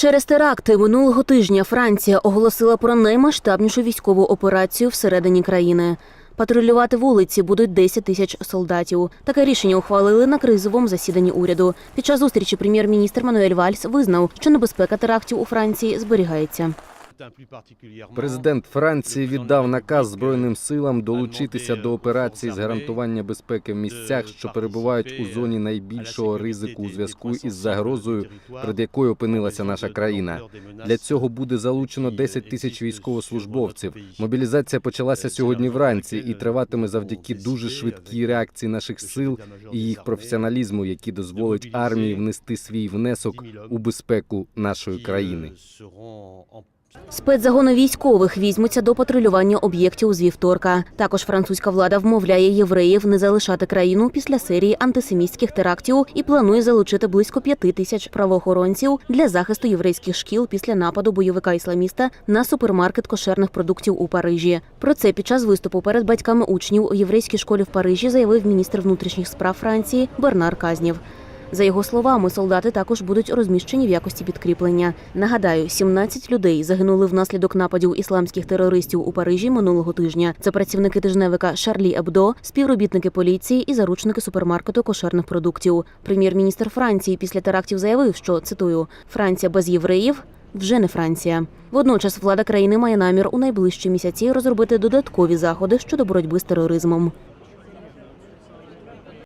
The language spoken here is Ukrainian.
Через теракти минулого тижня Франція оголосила про наймасштабнішу військову операцію всередині країни. Патрулювати вулиці будуть 10 тисяч солдатів. Таке рішення ухвалили на кризовому засіданні уряду. Під час зустрічі прем'єр-міністр Мануель Вальс визнав, що небезпека терактів у Франції зберігається. Президент Франції віддав наказ Збройним силам долучитися до операції з гарантування безпеки в місцях, що перебувають у зоні найбільшого ризику у зв'язку із загрозою, перед якою опинилася наша країна. Для цього буде залучено 10 тисяч військовослужбовців. Мобілізація почалася сьогодні вранці і триватиме завдяки дуже швидкій реакції наших сил і їх професіоналізму, які дозволить армії внести свій внесок у безпеку нашої країни. Спецзагони військових візьмуться до патрулювання об'єктів з вівторка. Також французька влада вмовляє євреїв не залишати країну після серії антисемітських терактів і планує залучити близько п'яти тисяч правоохоронців для захисту єврейських шкіл після нападу бойовика ісламіста на супермаркет кошерних продуктів у Парижі. Про це під час виступу перед батьками учнів у єврейській школі в Парижі заявив міністр внутрішніх справ Франції Бернар Казнів. За його словами, солдати також будуть розміщені в якості підкріплення. Нагадаю, 17 людей загинули внаслідок нападів ісламських терористів у Парижі минулого тижня. Це працівники тижневика Шарлі Ебдо, співробітники поліції і заручники супермаркету кошерних продуктів. Прем'єр-міністр Франції після терактів заявив, що цитую: Франція без євреїв. Вже не Франція. Водночас влада країни має намір у найближчі місяці розробити додаткові заходи щодо боротьби з тероризмом.